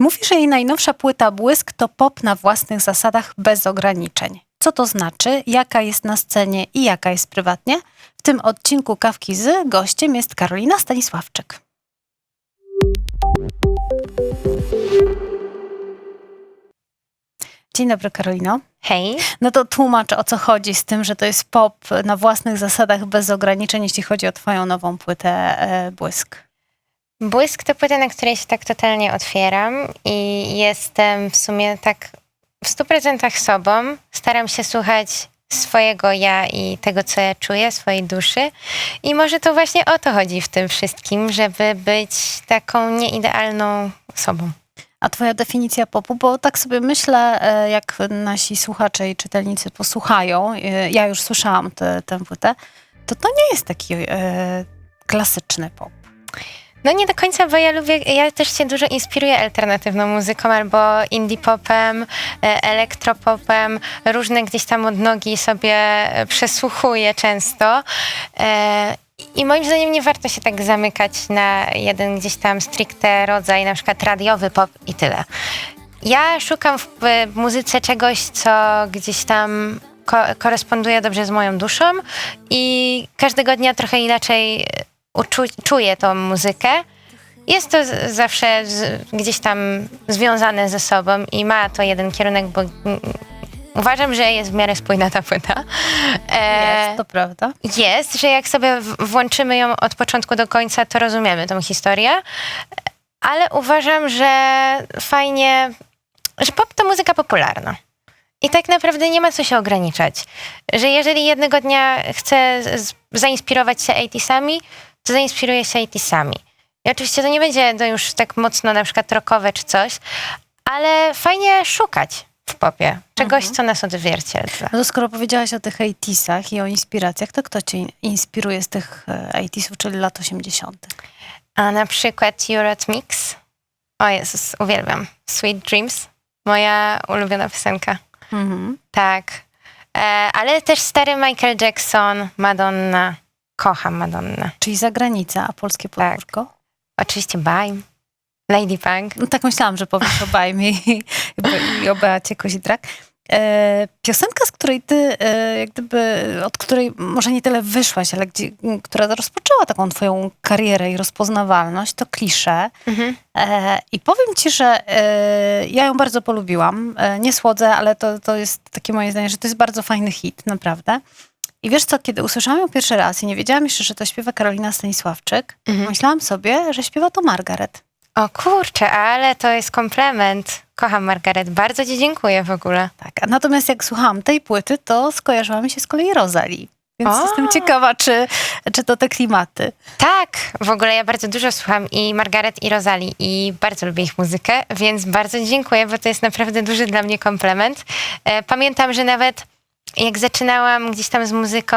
Mówi, że jej najnowsza płyta Błysk to pop na własnych zasadach bez ograniczeń. Co to znaczy, jaka jest na scenie i jaka jest prywatnie? W tym odcinku Kawki z gościem jest Karolina Stanisławczyk. Dzień dobry Karolino. Hej. No to tłumacz o co chodzi z tym, że to jest pop na własnych zasadach bez ograniczeń, jeśli chodzi o twoją nową płytę e, Błysk. Błysk to płyta, na której się tak totalnie otwieram i jestem w sumie tak w stu procentach sobą. Staram się słuchać swojego ja i tego, co ja czuję, swojej duszy. I może to właśnie o to chodzi w tym wszystkim, żeby być taką nieidealną sobą. A twoja definicja popu, bo tak sobie myślę, e, jak nasi słuchacze i czytelnicy posłuchają, e, ja już słyszałam tę płytę, to to nie jest taki e, klasyczny pop. No nie do końca, bo ja lubię, ja też się dużo inspiruję alternatywną muzyką albo indie popem, e, elektropopem, różne gdzieś tam odnogi sobie e, przesłuchuję często. E, I moim zdaniem nie warto się tak zamykać na jeden gdzieś tam stricte rodzaj, na przykład radiowy pop i tyle. Ja szukam w, muzyce czegoś, co gdzieś tam ko- koresponduje dobrze z moją duszą i każdego dnia trochę inaczej uczu- czuję tą muzykę. Jest to z- zawsze z, gdzieś tam związane ze sobą i ma to jeden kierunek, bo mm, uważam, że jest w miarę spójna ta płyta. E, Jest, to prawda. jest, że jak sobie w- włączymy ją od początku do końca, to rozumiemy tą historię. Ale uważam, że fajnie, że pop to muzyka popularna. I tak naprawdę nie ma co się ograniczać. Że jeżeli jednego dnia chcę z- zainspirować się 80sami, to zainspiruję się 80sami. I oczywiście to nie będzie to już tak mocno na przykład rockowe czy coś, ale fajnie szukać w popie czegoś, co nas odzwierciedla. No to skoro powiedziałaś o tych 80sach i o inspiracjach, to kto cię in- inspiruje z tych e, 80sów, czyli lat 80 A na przykład Eurythmics. O Jezus, uwielbiam. Sweet Dreams. Moja ulubiona piosenka. mhm. Tak. E, ale też stary Michael Jackson, Madonna. Kocham Madonnę. Czyli zagranica, a polskie Tak. podwórko? Oczywiście Bime. Lady Punk. No tak myślałam, że powiesz o Bajmie i, i o Beacie Kozidrak. E, piosenka, z której ty, e, jak gdyby, od której może nie tyle wyszłaś, ale gdzie, która rozpoczęła taką twoją karierę i rozpoznawalność, to klisze. Mhm. E, I powiem ci, że e, ja ją bardzo polubiłam. E, nie słodzę, ale to, to jest takie moje zdanie, że to jest bardzo fajny hit, naprawdę. I wiesz co, kiedy usłyszałam ją pierwszy raz i nie wiedziałam jeszcze, że to śpiewa Karolina Stanisławczyk, Mhm. myślałam sobie, że śpiewa to Margaret. O kurczę, ale to jest komplement. Kocham Margaret. Bardzo ci dziękuję w ogóle. Tak, natomiast jak słuchałam tej płyty, to skojarzyła mi się z kolei Rosalie. Więc O! jestem ciekawa, czy, czy to te klimaty. Tak, w ogóle ja bardzo dużo słucham i Margaret i Rosalie i bardzo lubię ich muzykę, więc bardzo dziękuję, bo to jest naprawdę duży dla mnie komplement. E, Pamiętam, że nawet jak zaczynałam gdzieś tam z muzyką,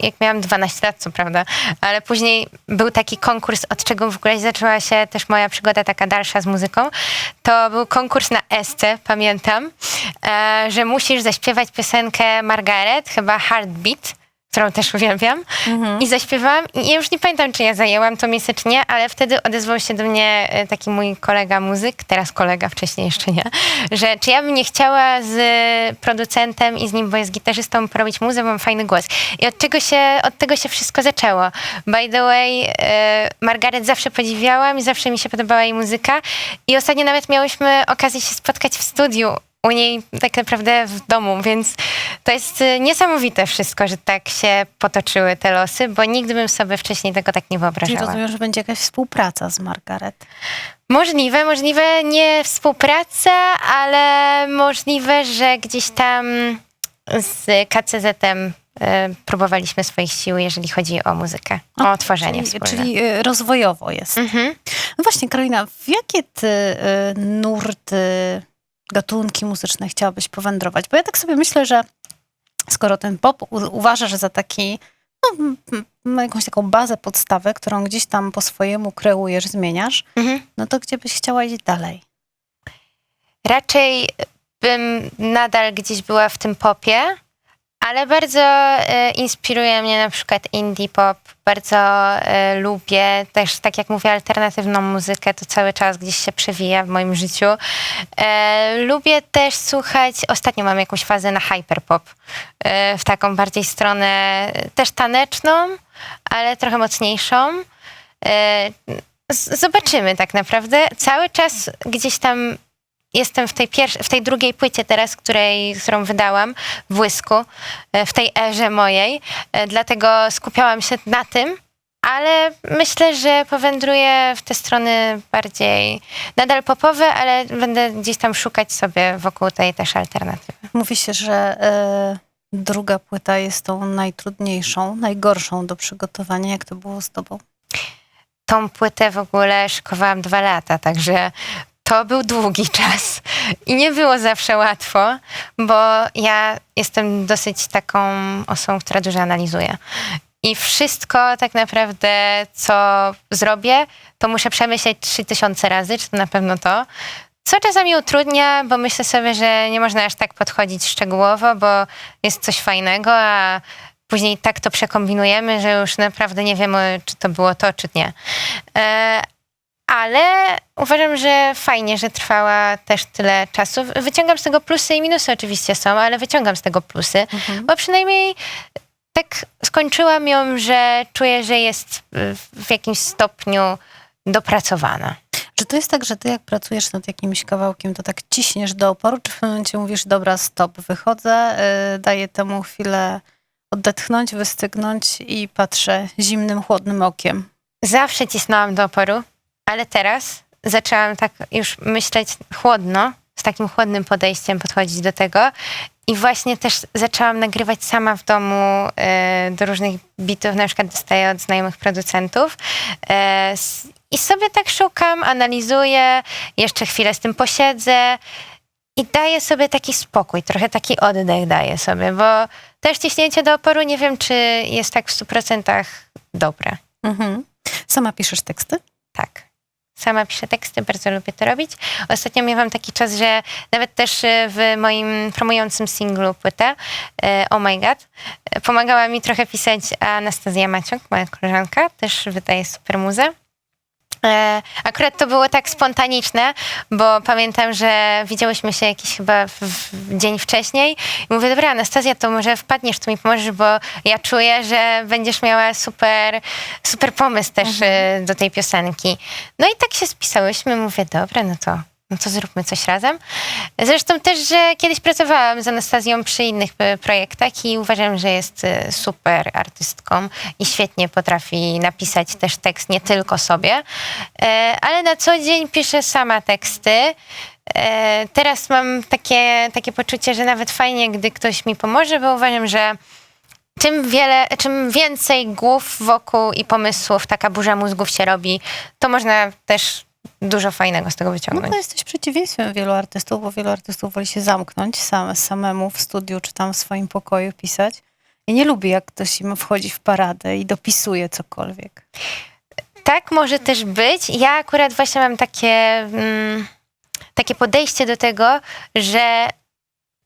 jak miałam 12 lat, co prawda, ale później był taki konkurs, od czego w ogóle zaczęła się też moja przygoda taka dalsza z muzyką. To był konkurs na Esce, pamiętam, e, że musisz zaśpiewać piosenkę Margaret, chyba Heartbeat, którą też uwielbiam. I zaśpiewałam i ja już nie pamiętam, czy ja zajęłam to miejsce, czy nie, ale wtedy odezwał się do mnie e, taki mój kolega muzyk, teraz kolega, wcześniej jeszcze nie, że czy ja bym nie chciała z producentem i z nim, bo jest gitarzystą, porobić muzę, bo mam fajny głos. I od, czego się, od tego się wszystko zaczęło. By the way, e, Margaret zawsze podziwiałam i zawsze mi się podobała jej muzyka i ostatnio nawet miałyśmy okazję się spotkać w studiu u niej tak naprawdę w domu, więc to jest y, niesamowite wszystko, że tak się potoczyły te losy, bo nigdy bym sobie wcześniej tego tak nie Czyli wyobrażała. rozumiem, że będzie jakaś współpraca z Margaret. Możliwe, możliwe nie współpraca, ale możliwe, że gdzieś tam z KCZ-em y, próbowaliśmy swoich sił, jeżeli chodzi o muzykę, o tworzenie Czyli, wspólne. czyli e, rozwojowo jest. Mhm. No właśnie, Karolina, w jakie ty nurty, gatunki muzyczne chciałabyś powędrować? Bo ja tak sobie myślę, że skoro ten pop uważasz za taki, no, ma jakąś taką bazę, podstawę, którą gdzieś tam po swojemu kreujesz, zmieniasz, Mhm. no to gdzie byś chciała iść dalej? Raczej bym nadal gdzieś była w tym popie, Ale bardzo e, inspiruje mnie na przykład indie pop. Bardzo e, lubię też, tak jak mówię, alternatywną muzykę. To cały czas gdzieś się przewija w moim życiu. E, lubię też słuchać, ostatnio mam jakąś fazę na hyperpop. E, w taką bardziej stronę e, też taneczną, ale trochę mocniejszą. E, z- zobaczymy tak naprawdę. Cały czas gdzieś tam jestem w tej, w tej drugiej płycie teraz, której, którą wydałam w Błysku, e, w tej erze mojej, e, dlatego skupiałam się na tym, ale myślę, że powędruję w te strony bardziej nadal popowe, ale będę gdzieś tam szukać sobie wokół tej też alternatywy. Mówi się, że e, druga płyta jest tą najtrudniejszą, najgorszą do przygotowania. Jak to było z tobą? Tą płytę w ogóle szykowałam dwa lata, także to był długi czas i nie było zawsze łatwo, bo ja jestem dosyć taką osobą, która dużo analizuje. I wszystko tak naprawdę, co zrobię, to muszę przemyśleć 3000 razy, czy to na pewno to. Co czasami utrudnia, bo myślę sobie, że nie można aż tak podchodzić szczegółowo, bo jest coś fajnego, a później tak to przekombinujemy, że już naprawdę nie wiemy, czy to było to, czy nie. Ale uważam, że fajnie, że trwała też tyle czasu. Wyciągam z tego plusy i minusy oczywiście są, ale wyciągam z tego plusy, Mhm. bo przynajmniej tak skończyłam ją, że czuję, że jest w- jakimś stopniu dopracowana. Czy to jest tak, że ty jak pracujesz nad jakimś kawałkiem, to tak ciśniesz do oporu, czy w pewnym momencie mówisz, dobra, stop, wychodzę, y, daję temu chwilę odetchnąć, wystygnąć i patrzę zimnym, chłodnym okiem. Zawsze cisnęłam do oporu, ale teraz zaczęłam tak już myśleć chłodno, z takim chłodnym podejściem podchodzić do tego. I właśnie też zaczęłam nagrywać sama w domu e, do różnych bitów, na przykład dostaję od znajomych producentów. S- I sobie tak szukam, analizuję, jeszcze chwilę z tym posiedzę i daję sobie taki spokój, trochę taki oddech daję sobie, bo też ciśnięcie do oporu nie wiem, czy jest tak w 100% dobre. Mhm. Sama piszesz teksty? Tak. Sama piszę teksty, bardzo lubię to robić. Ostatnio miałam taki czas, że nawet też e, w moim promującym singlu płytę e, Oh My God pomagała mi trochę pisać Anastazja Maciok, moja koleżanka, też wydaje super muzę. E, Akurat to było tak spontaniczne, bo pamiętam, że widziałyśmy się jakiś chyba w, w dzień wcześniej. I mówię, dobra Anastazja, to może wpadniesz, tu mi pomożesz, bo ja czuję, że będziesz miała super, super pomysł też e, do tej piosenki. No i tak się spisałyśmy, mówię, dobra, no to, no to zróbmy coś razem. Zresztą też, że kiedyś pracowałam z Anastazją przy innych e, projektach i uważam, że jest e, super artystką i świetnie potrafi napisać też tekst nie tylko sobie, E, ale na co dzień piszę sama teksty. Teraz mam takie, takie poczucie, że nawet fajnie, gdy ktoś mi pomoże, bo uważam, że czym, wiele, czym więcej głów wokół i pomysłów, taka burza mózgów się robi, to można też dużo fajnego z tego No wyciągnąć. to jesteś przeciwieństwem wielu artystów, bo wielu artystów woli się zamknąć same, samemu w studiu czy tam w swoim pokoju pisać. I nie lubi, jak ktoś im wchodzi w paradę i dopisuje cokolwiek. Tak może też być. Ja akurat właśnie mam takie, mm, takie podejście do tego, że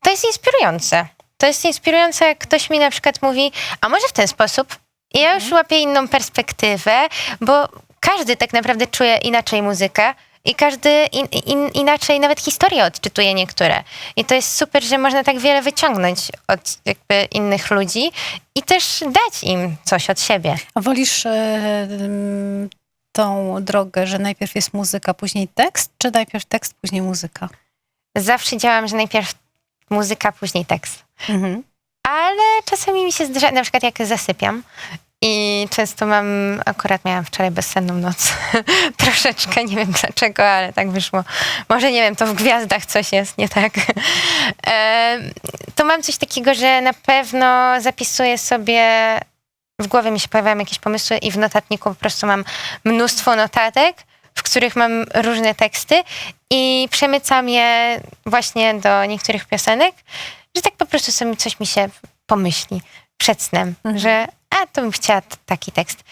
to jest inspirujące. To jest inspirujące, jak ktoś mi na przykład mówi, a może w ten sposób? I ja już łapię inną perspektywę, bo każdy tak naprawdę czuje inaczej muzykę. I każdy in, in, inaczej nawet historię odczytuje niektóre. I to jest super, że można tak wiele wyciągnąć od jakby innych ludzi i też dać im coś od siebie. A wolisz mm, tą drogę, że najpierw jest muzyka, później tekst, czy najpierw tekst, później muzyka? zawsze działam, że najpierw muzyka, później tekst. Mhm. Ale czasami mi się zdarza, na przykład jak zasypiam i często mam, akurat miałam wczoraj bezsenną noc, troszeczkę, nie wiem dlaczego, ale tak wyszło. Może nie wiem, to w gwiazdach coś jest nie tak. E, to mam coś takiego, że na pewno zapisuję sobie, w głowie mi się pojawiają jakieś pomysły i w notatniku po prostu mam mnóstwo notatek, w których mam różne teksty i przemycam je właśnie do niektórych piosenek, że tak po prostu sobie coś mi się pomyśli przed snem, Mhm. że a, to bym chciała taki tekst.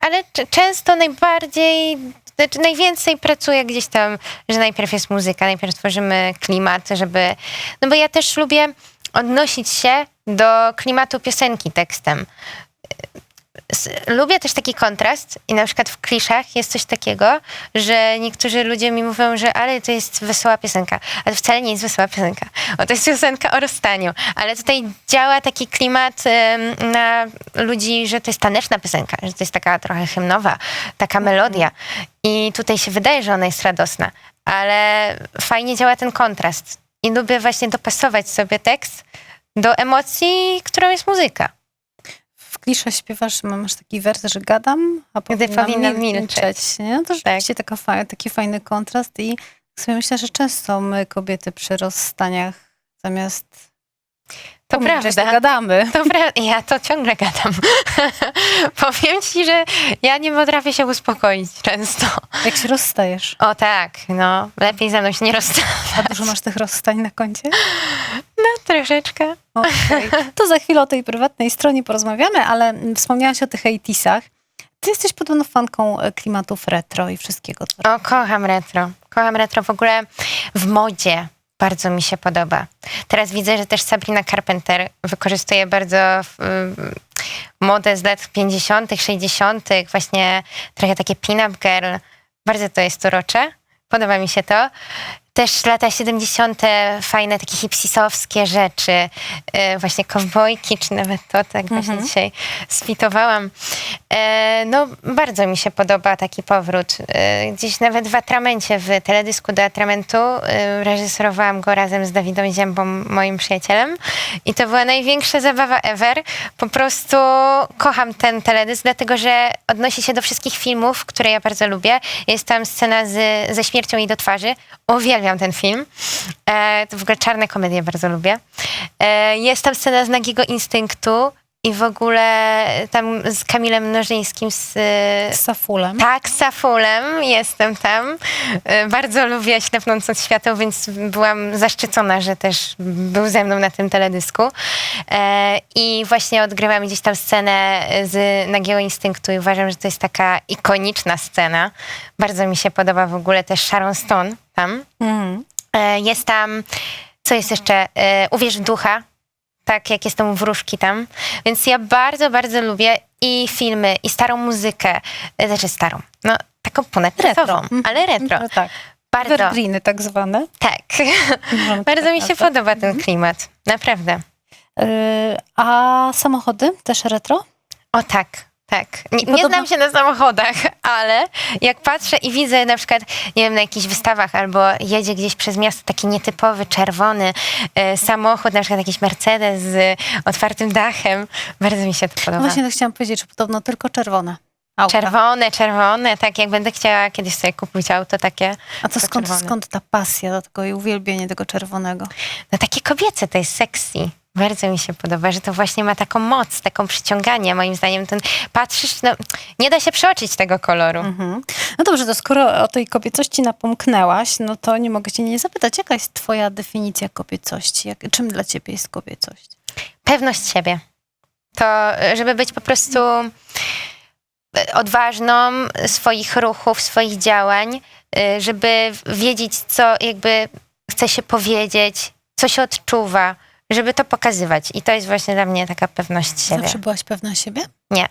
Ale często najbardziej, znaczy najwięcej pracuję gdzieś tam, że najpierw jest muzyka, najpierw tworzymy klimat, żeby... No bo ja też lubię odnosić się do klimatu piosenki tekstem. Lubię też taki kontrast i na przykład w kliszach jest coś takiego, że niektórzy ludzie mi mówią, że ale to jest wesoła piosenka, ale wcale nie jest wesoła piosenka. O, to jest piosenka o rozstaniu, ale tutaj działa taki klimat em, na ludzi, że to jest taneczna piosenka, że to jest taka trochę hymnowa, taka melodia. I tutaj się wydaje, że ona jest radosna, ale fajnie działa ten kontrast. I lubię właśnie dopasować sobie tekst do emocji, którą jest muzyka. W klisze śpiewasz, masz taki wers, że gadam, a Gdy powinnam, powinnam milczeć. milczeć. Nie? No To rzeczywiście taka fa- taki fajny kontrast i sobie myślę, że często my kobiety przy rozstaniach zamiast To prawda. to gadamy. To prawda, ja to ciągle gadam. Powiem ci, że ja nie potrafię się uspokoić często. Jak się rozstajesz? O tak, no, lepiej ze mną się nie rozstawać. A dużo masz tych rozstań na koncie? Troszeczkę. Okej. To za chwilę o tej prywatnej stronie porozmawiamy, ale wspomniałaś o tych 80 Ty jesteś podobno fanką e, klimatów retro i wszystkiego. co- O, kocham retro. Kocham retro w ogóle w modzie. Bardzo mi się podoba. Teraz widzę, że też Sabrina Carpenter wykorzystuje bardzo mm, modę z lat 50., 60., właśnie trochę takie pin-up girl. Bardzo to jest urocze. Podoba mi się to. Też lata 70. fajne takie hipsisowskie rzeczy, e, właśnie kowbojki, czy nawet to, tak właśnie dzisiaj sfitowałam. E, no, bardzo mi się podoba taki powrót. E, gdzieś nawet w Atramencie, w teledysku do Atramentu reżyserowałam go razem z Dawidem Ziębą, moim przyjacielem i to była największa zabawa ever. Po prostu kocham ten teledysk, dlatego że odnosi się do wszystkich filmów, które ja bardzo lubię. Jest tam scena z, ze śmiercią jej do twarzy. Uwielbiam ten film. E, to w ogóle czarne komedie bardzo lubię. E, jest tam scena z Nagiego Instynktu i w ogóle tam z Kamilem Mnożyńskim z... Z Safulem. Tak, z Safulem jestem tam. E, Bardzo lubię Ślepnąc od świateł, więc byłam zaszczycona, że też był ze mną na tym teledysku. E, I właśnie odgrywam gdzieś tam scenę z Nagiego Instynktu i uważam, że to jest taka ikoniczna scena. Bardzo mi się podoba w ogóle też Sharon Stone tam. Mhm. E, Jest tam, co jest jeszcze? E, Uwierz w ducha, tak jak jestem u wróżki tam. Więc ja bardzo, bardzo lubię i filmy, i starą muzykę, e, znaczy starą, no taką ponadczasową, Mhm. ale retro. No tak. Bardzo, Evergreeny tak zwane. tak. Możemy bardzo tak mi się podoba ten klimat, naprawdę. A samochody też retro? O tak, tak. Nie, nie podobno- znam się na samochodach, ale jak patrzę i widzę na przykład, nie wiem, na jakichś wystawach albo jedzie gdzieś przez miasto taki nietypowy, czerwony e, samochód, na przykład jakiś Mercedes z otwartym dachem, bardzo mi się to No podoba. właśnie to chciałam powiedzieć, że podobno tylko czerwone. Auta. Czerwone, czerwone, tak jak będę chciała kiedyś sobie kupić auto takie, A to skąd, czerwone. skąd ta pasja do tego i uwielbienie tego czerwonego? no takie kobiece, to jest sexy. Bardzo mi się podoba, że to właśnie ma taką moc, taką przyciąganie. Moim zdaniem ten patrzysz, no nie da się przeoczyć tego koloru. Mhm. No dobrze, to skoro o tej kobiecości napomknęłaś, no to nie mogę cię nie zapytać, jaka jest twoja definicja kobiecości? Jak, czym dla ciebie jest kobiecość? Pewność siebie. To, żeby być po prostu e, odważną swoich ruchów, swoich działań, y, żeby wiedzieć, co jakby chce się powiedzieć, co się odczuwa, żeby to pokazywać. I to jest właśnie dla mnie taka pewność siebie. Zawsze byłaś pewna siebie? Nie.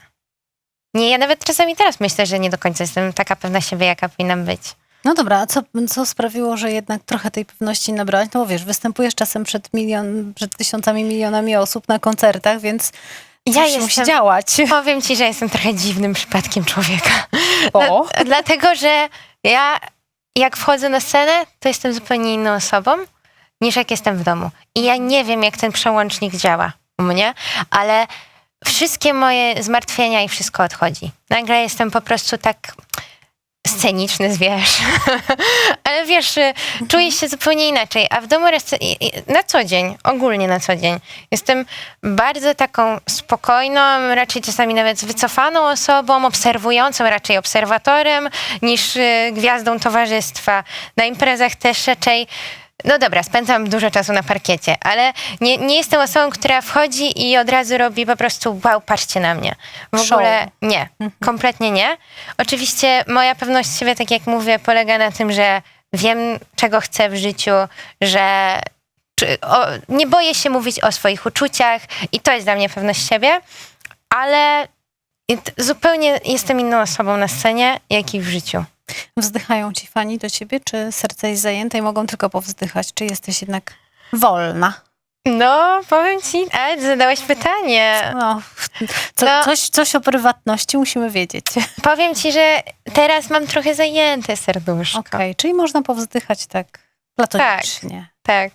Nie, ja nawet czasami teraz myślę, że nie do końca jestem taka pewna siebie, jaka powinnam być. No dobra, a co, co sprawiło, że jednak trochę tej pewności nabrałaś? No bo wiesz, występujesz czasem przed, milion, przed tysiącami, milionami osób na koncertach, więc Ja coś jestem- musi działać. Powiem ci, że jestem trochę dziwnym przypadkiem człowieka. Bo? Dla, dlatego, że ja jak wchodzę na scenę, to jestem zupełnie inną osobą niż jak jestem w domu. I ja nie wiem, jak ten przełącznik działa u mnie, ale wszystkie moje zmartwienia i wszystko odchodzi. Nagle jestem po prostu tak sceniczny, wiesz. ale wiesz, czuję się zupełnie inaczej. A w domu na co dzień, ogólnie na co dzień, jestem bardzo taką spokojną, raczej czasami nawet wycofaną osobą, obserwującą, raczej obserwatorem niż y, gwiazdą towarzystwa. Na imprezach też raczej. No dobra, spędzam dużo czasu na parkiecie, ale nie, nie jestem osobą, która wchodzi i od razu robi po prostu wow, patrzcie na mnie. W Show. ogóle nie, kompletnie nie. Oczywiście moja pewność siebie, tak jak mówię, polega na tym, że wiem, czego chcę w życiu, że o, nie boję się mówić o swoich uczuciach i to jest dla mnie pewność siebie, ale zupełnie jestem inną osobą na scenie, jak i w życiu. Wzdychają ci fani do ciebie, czy serce jest zajęte i mogą tylko powzdychać? Czy jesteś jednak wolna? No, powiem ci, ale zadałeś pytanie. No, co, No. coś, coś o prywatności musimy wiedzieć. Powiem ci, że teraz mam trochę zajęte serduszko. Okej, czyli można powzdychać tak platonicznie. Tak.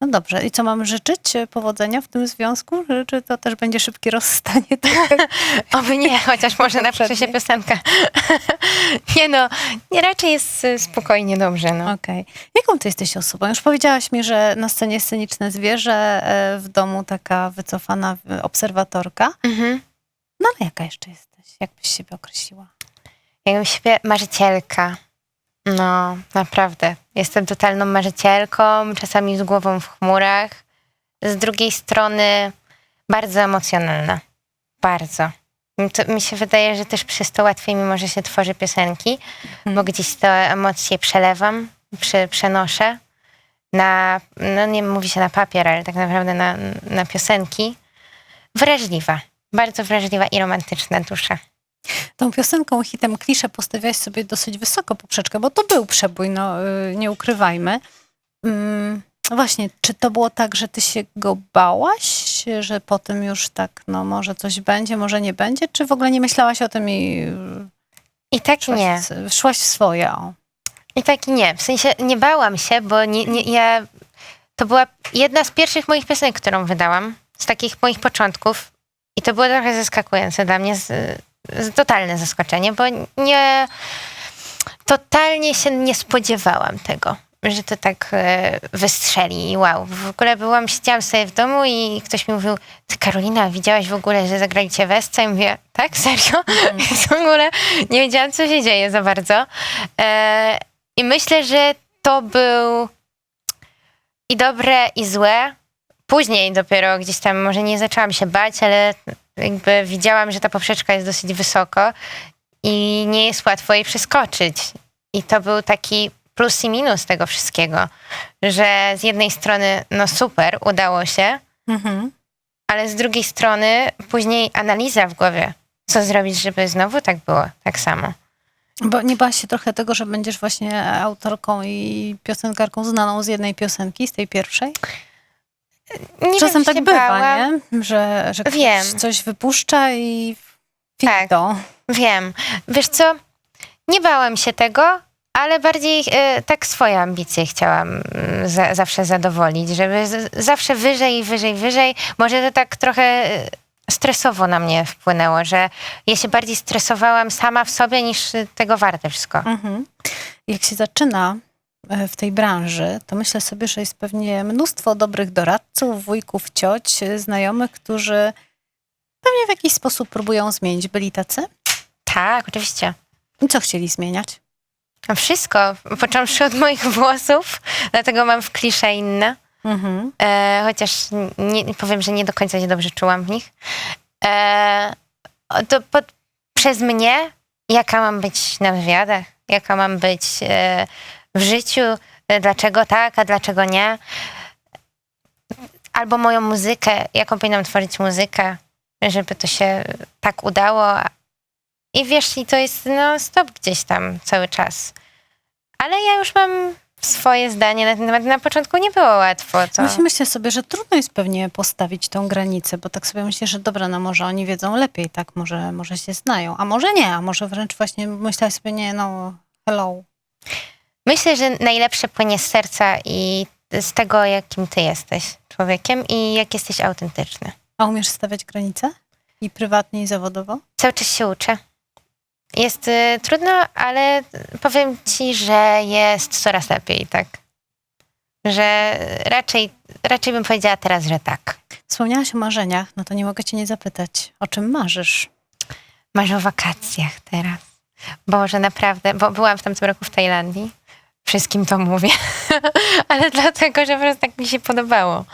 No dobrze, i co mam życzyć? Powodzenia w tym związku? Czy- to też będzie szybkie rozstanie? Tak? Oby nie, chociaż może napisze się piosenka. nie no, nie, raczej jest spokojnie, dobrze, no. Okej. Jaką ty jesteś osobą? Już powiedziałaś mi, że na scenie sceniczne zwierzę, e, w domu taka wycofana obserwatorka. Mhm. No ale jaka jeszcze jesteś? Jak byś siebie określiła? Jakbym siebie marzycielka. No, naprawdę. Jestem totalną marzycielką, czasami z głową w chmurach. Z drugiej strony bardzo emocjonalna. Bardzo. Mi To, mi się wydaje, że też przez to łatwiej mi może się tworzy piosenki, bo gdzieś te emocje przelewam, prze, przenoszę na, no nie mówi się na papier, ale tak naprawdę na, na piosenki. Wrażliwa. Bardzo wrażliwa i romantyczna dusza. Tą piosenką, hitem klisze postawiałaś sobie dosyć wysoko poprzeczkę, bo to był przebój, no y, nie ukrywajmy. Mm, właśnie, czy to było tak, że ty się go bałaś, że potem już tak, no może coś będzie, może nie będzie, czy w ogóle nie myślałaś o tym i y, I tak szłaś, nie. w- szłaś w swoje? O. I tak nie. W sensie nie bałam się, bo nie, nie, ja. To była jedna z pierwszych moich piosenek, którą wydałam, z takich moich początków. I to było trochę zaskakujące dla mnie, z totalne zaskoczenie, bo nie. Totalnie się nie spodziewałam tego, że to tak e, wystrzeli i wow. W ogóle byłam, siedziałam sobie w domu i ktoś mi mówił, ty Karolina, widziałaś w ogóle, że zagrali cię Wesce? I mówię, tak? Serio? w ogóle nie wiedziałam, co się dzieje za bardzo. E, I myślę, że to był i dobre, i złe. Później dopiero gdzieś tam, może nie zaczęłam się bać, ale jakby widziałam, że ta poprzeczka jest dosyć wysoko i nie jest łatwo jej przeskoczyć. I to był taki plus i minus tego wszystkiego, że z jednej strony, no super, udało się, Mhm. ale z drugiej strony później analiza w głowie. Co zrobić, żeby znowu tak było, tak samo. Bo nie bałaś się trochę tego, że będziesz właśnie autorką i piosenkarką znaną z jednej piosenki, z tej pierwszej? Nie Czasem wiem, tak bywa, bałam. nie? Że, że ktoś Wiem. coś wypuszcza i Tak. finito. Wiem. Wiesz co, nie bałam się tego, ale bardziej e, tak swoje ambicje chciałam mm, za, zawsze zadowolić, żeby z, zawsze wyżej, wyżej, wyżej. Może to tak trochę e, stresowo na mnie wpłynęło, że ja się bardziej stresowałam sama w sobie niż tego warte wszystko. Mhm. Jak się zaczyna w tej branży, to myślę sobie, że jest pewnie mnóstwo dobrych doradców, wujków, cioć, e, znajomych, którzy pewnie w jakiś sposób próbują zmienić. Byli tacy? Tak, oczywiście. I co chcieli zmieniać? A Wszystko, począwszy od moich włosów, dlatego mam w klisze inne. Mhm. E, chociaż nie, powiem, że nie do końca się dobrze czułam w nich. E, to pod, przez mnie, jaka mam być na wywiadach, jaka mam być e, w życiu, e, dlaczego tak, a dlaczego nie. Albo moją muzykę, jaką powinnam tworzyć muzykę, żeby to się tak udało. I wiesz, i to jest no stop gdzieś tam cały czas. Ale ja już mam swoje zdanie na ten temat. Na początku nie było łatwo. To... Myślę sobie, że trudno jest pewnie postawić tą granicę, bo tak sobie myślę, że dobra, no może oni wiedzą lepiej, tak, może, może się znają, a może nie, a może wręcz właśnie myślę sobie, nie, no hello. Myślę, że najlepsze płynie z serca i z tego, jakim ty jesteś człowiekiem i jak jesteś autentyczny. A umiesz stawiać granice? I prywatnie, i zawodowo? Cały czas się uczę. Jest y, trudno, ale powiem ci, że jest coraz lepiej, tak. Że raczej, raczej bym powiedziała teraz, że tak. Wspomniałaś o marzeniach, no to nie mogę cię nie zapytać, o czym marzysz? Marzę o wakacjach teraz. Boże, naprawdę, bo byłam w tamtym roku w Tajlandii. Wszystkim to mówię. ale dlatego, że po prostu tak mi się podobało.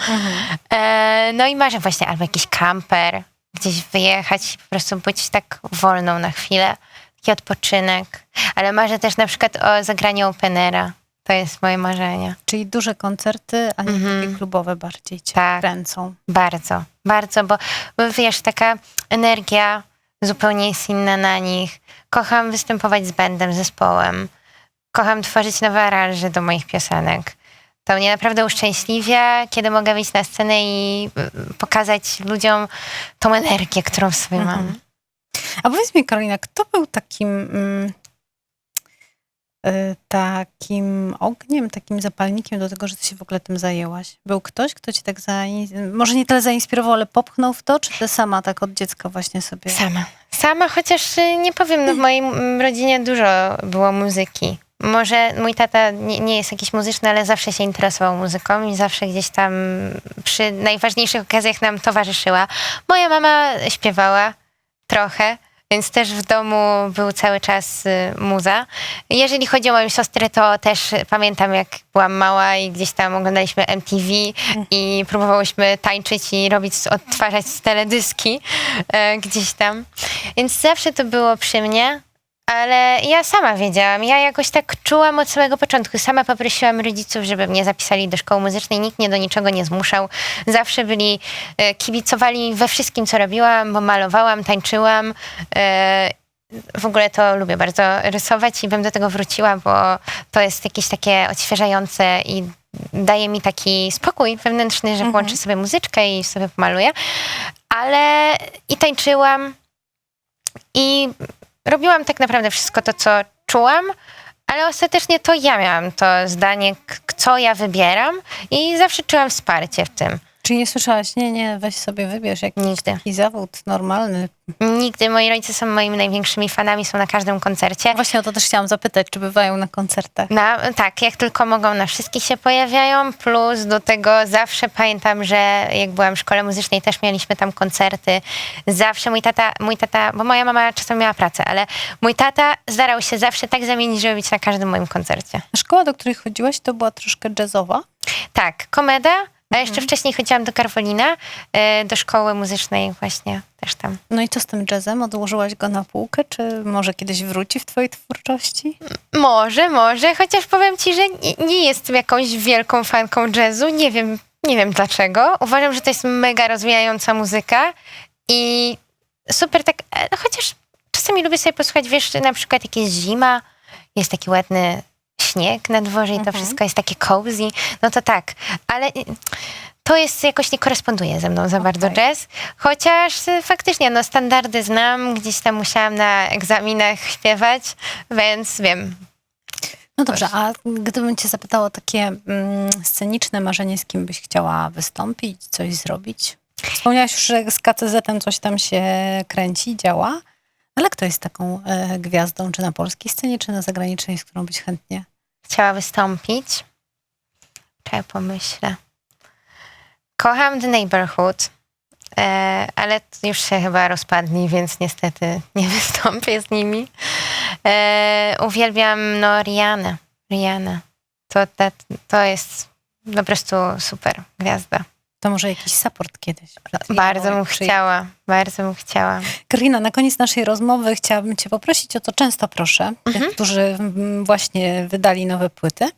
E, no i marzę właśnie albo jakiś kamper, gdzieś wyjechać i po prostu być tak wolną na chwilę. Taki odpoczynek. Ale marzę też na przykład o zagraniu openera. To jest moje marzenie. Czyli duże koncerty, a nie Mhm. takie klubowe bardziej cię Tak. kręcą. Bardzo, bardzo, bo bo wiesz, taka energia zupełnie jest inna na nich. Kocham występować z bandem, zespołem. Kocham tworzyć nowe aranże do moich piosenek. To mnie naprawdę uszczęśliwia, kiedy mogę wyjść na scenę i y, pokazać ludziom tą energię, którą w sobie mam. Mhm. A powiedz mi, Karolina, kto był takim mm, y, takim ogniem, takim zapalnikiem do tego, że ty się w ogóle tym zajęłaś? Był ktoś, kto cię tak zain... może nie tyle zainspirował, ale popchnął w to, czy ty sama tak od dziecka właśnie sobie... Sama. Sama, chociaż y, nie powiem, no w mojej mm, rodzinie dużo było muzyki. Może mój tata nie, nie jest jakiś muzyczny, ale zawsze się interesował muzyką i zawsze gdzieś tam przy najważniejszych okazjach nam towarzyszyła. Moja mama śpiewała trochę, więc też w domu był cały czas y, muza. Jeżeli chodzi o moją siostrę, to też pamiętam, jak byłam mała i gdzieś tam oglądaliśmy MTV i próbowałyśmy tańczyć i robić, odtwarzać teledyski e, gdzieś tam. Więc zawsze to było przy mnie. Ale ja sama wiedziałam, ja jakoś tak czułam od samego początku. Sama poprosiłam rodziców, żeby mnie zapisali do szkoły muzycznej. Nikt mnie do niczego nie zmuszał. Zawsze byli, e, kibicowali we wszystkim, co robiłam, bo malowałam, tańczyłam. E, w ogóle to lubię bardzo rysować i bym do tego wróciła, bo to jest jakieś takie odświeżające i daje mi taki spokój wewnętrzny, że Mhm. włączę sobie muzyczkę i sobie pomaluję. Ale i tańczyłam i robiłam tak naprawdę wszystko to, co czułam, ale ostatecznie to ja miałam to zdanie, co ja wybieram i zawsze czułam wsparcie w tym. Czy nie słyszałaś, nie, nie, weź sobie wybierz jakiś Nigdy. taki zawód normalny. Nigdy. Moi rodzice są moimi największymi fanami, są na każdym koncercie. Właśnie o to też chciałam zapytać, czy bywają na koncertach. Na, tak, jak tylko mogą, na wszystkich się pojawiają. Plus do tego zawsze pamiętam, że jak byłam w szkole muzycznej, też mieliśmy tam koncerty. Zawsze mój tata, mój tata, bo moja mama czasem miała pracę, ale mój tata starał się zawsze tak zamienić, żeby być na każdym moim koncercie. Szkoła, do której chodziłaś, to była troszkę jazzowa. Tak, komeda, a jeszcze wcześniej chodziłam do Karolina, e, do szkoły muzycznej właśnie też tam. No i co z tym jazzem? Odłożyłaś go na półkę, czy może kiedyś wróci w twojej twórczości? Może, może, chociaż powiem ci, że nie, nie jestem jakąś wielką fanką jazzu. Nie wiem, nie wiem dlaczego. Uważam, że to jest mega rozwijająca muzyka i super tak, e, chociaż czasami lubię sobie posłuchać, wiesz, na przykład jak jest zima, jest taki ładny śnieg na dworze i to Mhm. wszystko jest takie cozy, no to tak, ale y, to jest jakoś nie koresponduje ze mną za bardzo Okej. jazz, chociaż y, faktycznie no standardy znam, gdzieś tam musiałam na egzaminach śpiewać, więc wiem, No dobrze, a gdybym cię zapytała o takie mm, sceniczne marzenie, z kim byś chciała wystąpić, coś zrobić? Wspomniałaś już, że z KCZ-em coś tam się kręci, działa, ale kto jest taką e, gwiazdą, czy na polskiej scenie, czy na zagranicznej, z którą byś chętnie? Chciała wystąpić. Czekaj, pomyślę. Kocham The Neighborhood, e, ale już się chyba rozpadli, więc niestety nie wystąpię z nimi. E, uwielbiam no Rihanna. Rihanna. To, to, to jest po prostu super gwiazda. To może jakiś support kiedyś. Bardzo bym chciała, bardzo bym chciała. Karina, na koniec naszej rozmowy chciałabym Cię poprosić o to często proszę, Mhm. tych, którzy mm, właśnie wydali nowe płyty,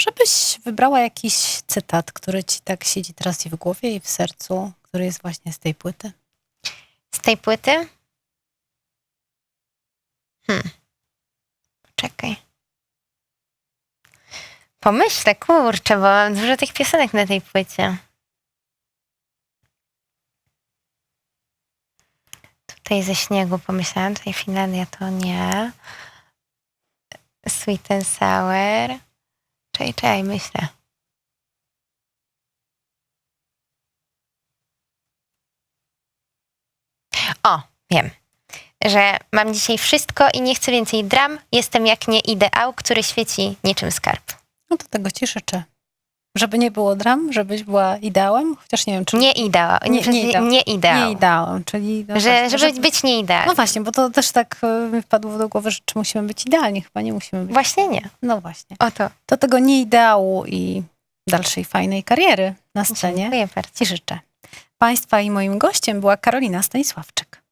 żebyś wybrała jakiś cytat, który Ci tak siedzi teraz i w głowie i w sercu, który jest właśnie z tej płyty. Z tej płyty? Hmm. Czekaj. Pomyślę, kurczę, bo mam dużo tych piosenek na tej płycie. Tutaj ze śniegu pomyślałam, tutaj Finlandia to nie. Sweet and Sour. Myślę. O, wiem. Że mam dzisiaj wszystko i nie chcę więcej dram. Jestem jak nie ideał, który świeci niczym skarb. No to tego Ci życzę. Żeby nie było dram, żebyś była ideałem, chociaż nie wiem, czy Nie ideał. Nie- Nie, nie nie, ideał. ideał. nie ideałem, czyli... No Że, właśnie, żeby być nie idealny. No właśnie, bo to też tak e, mi wpadło do głowy, że czy musimy być idealni? Chyba nie musimy być. Właśnie nie. No właśnie. Oto. To tego nie ideału i dalszej fajnej kariery na scenie Dziękuję bardzo. Ci życzę. Państwa i moim gościem była Karolina Stanisławczyk.